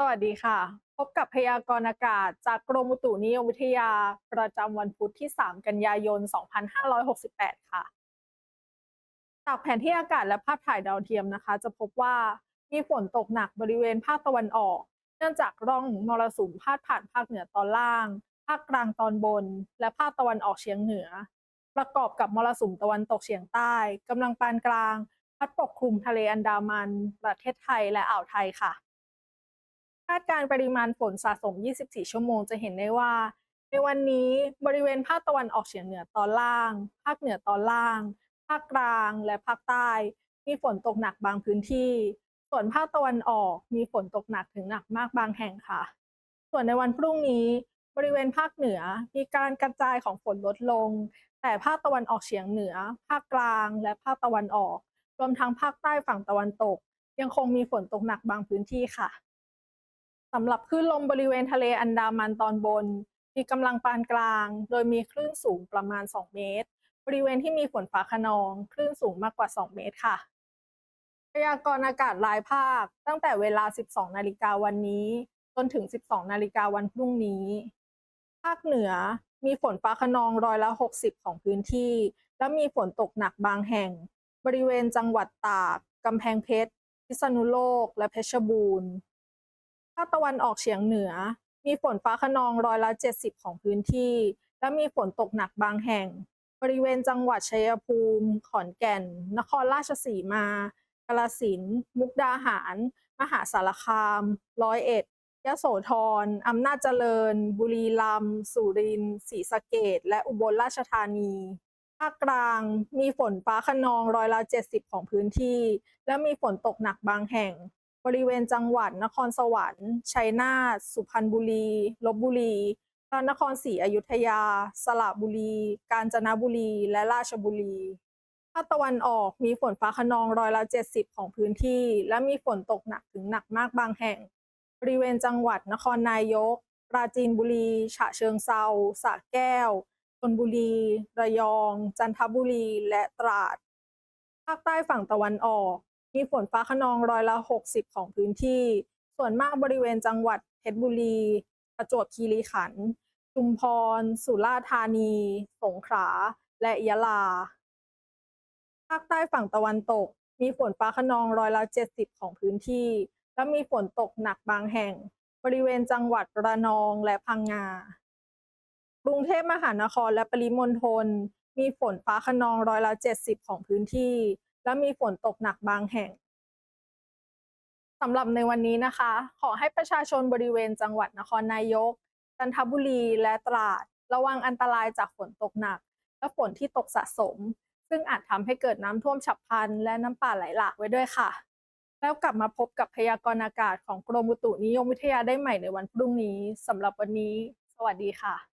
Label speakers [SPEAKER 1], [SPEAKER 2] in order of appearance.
[SPEAKER 1] สวัสดีค่ะ พบกับพยากรณ์อากาศจากกรมอุตุนิยมวิทยา ประจำวันพุธที่ 3 กันยายน 2568 ค่ะ จากแผนที่อากาศและภาพถ่ายดาวเทียมนะคะ จะพบว่ามีฝนตกหนักบริเวณภาคตะวันออก เนื่องจากร่องมรสุมพาดผ่านภาคเหนือตอนล่าง ภาคกลางตอนบน และภาคตะวันออกเฉียงเหนือ ประกอบกับมรสุมตะวันตกเฉียงใต้กำลังปานกลาง พัดปกคลุมทะเลอันดามัน ประเทศไทยและอ่าวไทยค่ะาดการณ์ปริมาณฝนสะสม 24 ชั่วโมงจะเห็นได้ว่า ในวันนี้บริเวณภาคตะวันออกเฉียงเหนือตอนล่าง ภาคเหนือตอนล่าง ภาคกลาง และภาคใต้ มีฝนตกหนักบางพื้นที่ ส่วนภาคตะวันออกมีฝนตกหนักถึงหนักมากบางแห่งค่ะ ส่วนในวันพรุ่งนี้ บริเวณภาคเหนือมีการกระจายของฝนลดลง แต่ภาคตะวันออกเฉียงเหนือ ภาคกลาง และภาคตะวันออก รวมทั้งภาคใต้ฝั่งตะวันตก ยังคงมีฝนตกหนักบางพื้นที่ค่ะ สำหรับคลื่นลมบริเวณทะเลอันดามันตอนบน มีกำลังปานกลาง โดยมีคลื่นสูงประมาณ 2 เมตร บริเวณที่มีฝนฟ้าคะนอง คลื่นสูงมากกว่า 2 เมตรค่ะพยากรณ์อากาศรายภาค ตั้งแต่เวลา 12 นาฬิกาวันนี้ จนถึง 12 นาฬิกาวันพรุ่งนี้ ภาคเหนือมีฝนฟ้าคะนองร้อยละ 60 ของพื้นที่ และมีฝนตกหนักบางแห่ง บริเวณจังหวัดตาก กำแพงเพชร พิษณุโลก และเพชรบูรณ์ ภาคตะวันออกเฉียงเหนือ มีฝนฟ้าคะนองร้อยละ 70 ของพื้นที่ และมีฝนตกหนักบางแห่ง บริเวณจังหวัดชัยภูมิ ขอนแก่น นครราชสีมากาฬสินมุกดาหาร มหาสารคาม ร้อยเอ็ดยโสธรอำนาจเจริญ บุรีรัมย์สุรินทร์ศรีสะเกษและอุบลราชธานี ภาคกลางมีฝนฟ้าคะนองร้อยละ 70 ของพื้นที่ และมีฝนตกหนักบางแห่ง บริเวณจังหวัด นครสวรรค์ ชัยนาท สุพรรณบุรี ลบบุรี พระนครศรีอยุธยา สระบุรี กาญจนบุรี และราชบุรี ภาคตะวันออกมีฝนฟ้าคะนองร้อยละ 70 ของพื้นที่ และมีฝนตกหนักถึงหนักมากบางแห่ง บริเวณจังหวัด นครนายก ปราจีนบุรี ฉะเชิงเซาสระแก้วชลบุรี ระยอง จันทบุรี และตราด ภาคใต้ฝั่งตะวันออก มีฝนฟ้าคะนองร้อยละ 60 ของพื้นที่ ส่วนมากบริเวณจังหวัดเพชรบุรี ประจวบคีรีขันธ์ชุมพร สุราษฎร์ธานี สงขลา และยะลา ภาคใต้ฝั่งตะวันตก มีฝนฟ้าคะนองร้อยละ 70 ของพื้นที่ และมีฝนตกหนักบางแห่ง บริเวณจังหวัดระนองและพังงา กรุงเทพมหานครและปริมณฑล มีฝนฟ้าคะนองร้อยละ 70 ของพื้นที่ และมีฝนตกหนักบางแห่งสำหรับในวันนี้นะคะ ขอให้ประชาชนบริเวณจังหวัดนครนายก จันทบุรี และตราด ระวังอันตรายจากฝนตกหนัก และฝนที่ตกสะสม ซึ่งอาจทำให้เกิดน้ำท่วมฉับพลัน และน้ำป่าไหลหลากไว้ด้วยค่ะ แล้วกลับมาพบกับพยากรณ์อากาศของกรมอุตุนิยมวิทยาได้ใหม่ในวันพรุ่งนี้สำหรับวันนี้ สวัสดีค่ะ